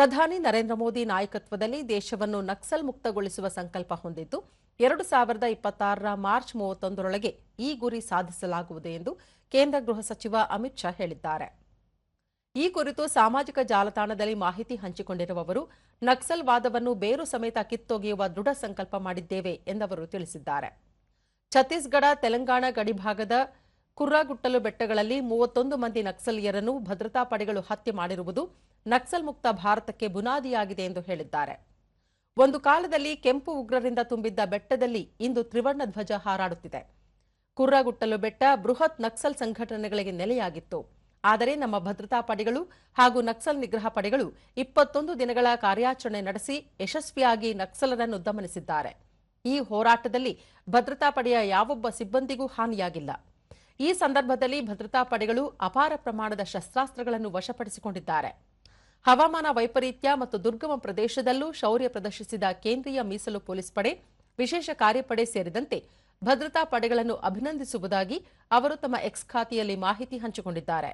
ಪ್ರಧಾನಿ ನರೇಂದ್ರ ಮೋದಿ ನಾಯಕತ್ವದಲ್ಲಿ ದೇಶವನ್ನು ನಕ್ಸಲ್ ಮುಕ್ತಗೊಳಿಸುವ ಸಂಕಲ್ಪ ಹೊಂದಿದ್ದು, ಎರಡು ಸಾವಿರದ ಇಪ್ಪತ್ತಾರರ ಮಾರ್ಚ್ ಮೂವತ್ತೊಂದರೊಳಗೆ ಈ ಗುರಿ ಸಾಧಿಸಲಾಗುವುದು ಎಂದು ಕೇಂದ್ರ ಗೃಹ ಸಚಿವ ಅಮಿತ್ ಶಾ ಹೇಳಿದ್ದಾರೆ. ಈ ಕುರಿತು ಸಾಮಾಜಿಕ ಜಾಲತಾಣದಲ್ಲಿ ಮಾಹಿತಿ ಹಂಚಿಕೊಂಡಿರುವವರು ನಕ್ಸಲ್ ವಾದವನ್ನು ಬೇರು ಸಮೇತ ಕಿತ್ತೊಗೆಯುವ ದೃಢ ಸಂಕಲ್ಪ ಮಾಡಿದ್ದೇವೆ ಎಂದವರು ತಿಳಿಸಿದ್ದಾರೆ. ಛತ್ತೀಸ್ಗಢ, ತೆಲಂಗಾಣ ಗಡಿಭಾಗದ ಕುರ್ರಾಗುಟ್ಟಲು ಬೆಟ್ಟಗಳಲ್ಲಿ ಮೂವತ್ತೊಂದು ಮಂದಿ ನಕ್ಸಲೀಯರನ್ನು ಭದ್ರತಾ ಪಡೆಗಳು ಹತ್ಯೆ ಮಾಡಿರುವುದು ನಕ್ಸಲ್ ಮುಕ್ತ ಭಾರತಕ್ಕೆ ಬುನಾದಿಯಾಗಿದೆ ಎಂದು ಹೇಳಿದ್ದಾರೆ. ಒಂದು ಕಾಲದಲ್ಲಿ ಕೆಂಪು ಉಗ್ರರಿಂದ ತುಂಬಿದ್ದ ಬೆಟ್ಟದಲ್ಲಿ ಇಂದು ತ್ರಿವರ್ಣ ಧ್ವಜ ಹಾರಾಡುತ್ತಿದೆ. ಕುರ್ರಾಗುಟ್ಟಲು ಬೆಟ್ಟ ಬೃಹತ್ ನಕ್ಸಲ್ ಸಂಘಟನೆಗಳಿಗೆ ನೆಲೆಯಾಗಿತ್ತು. ಆದರೆ ನಮ್ಮ ಭದ್ರತಾ ಪಡೆಗಳು ಹಾಗೂ ನಕ್ಸಲ್ ನಿಗ್ರಹ ಪಡೆಗಳು ಇಪ್ಪತ್ತೊಂದು ದಿನಗಳ ಕಾರ್ಯಾಚರಣೆ ನಡೆಸಿ ಯಶಸ್ವಿಯಾಗಿ ನಕ್ಸಲರನ್ನು ದಮನಿಸಿದ್ದಾರೆ. ಈ ಹೋರಾಟದಲ್ಲಿ ಭದ್ರತಾ ಪಡೆಯ ಯಾವೊಬ್ಬ ಸಿಬ್ಬಂದಿಗೂ ಹಾನಿಯಾಗಿಲ್ಲ. ಈ ಸಂದರ್ಭದಲ್ಲಿ ಭದ್ರತಾ ಪಡೆಗಳು ಅಪಾರ ಪ್ರಮಾಣದ ಶಸ್ತ್ರಾಸ್ತ್ರಗಳನ್ನು ವಶಪಡಿಸಿಕೊಂಡಿದ್ದಾರೆ. ಹವಾಮಾನ ವೈಪರೀತ್ಯ ಮತ್ತು ದುರ್ಗಮ ಪ್ರದೇಶದಲ್ಲೂ ಶೌರ್ಯ ಪ್ರದರ್ಶಿಸಿದ ಕೇಂದ್ರೀಯ ಮೀಸಲು ಪೊಲೀಸ್ ಪಡೆ, ವಿಶೇಷ ಕಾರ್ಯಪಡೆ ಸೇರಿದಂತೆ ಭದ್ರತಾ ಪಡೆಗಳನ್ನು ಅಭಿನಂದಿಸುವುದಾಗಿ ಅವರು ತಮ್ಮ ಎಕ್ಸ್ ಖಾತೆಯಲ್ಲಿ ಮಾಹಿತಿ ಹಂಚಿಕೊಂಡಿದ್ದಾರೆ.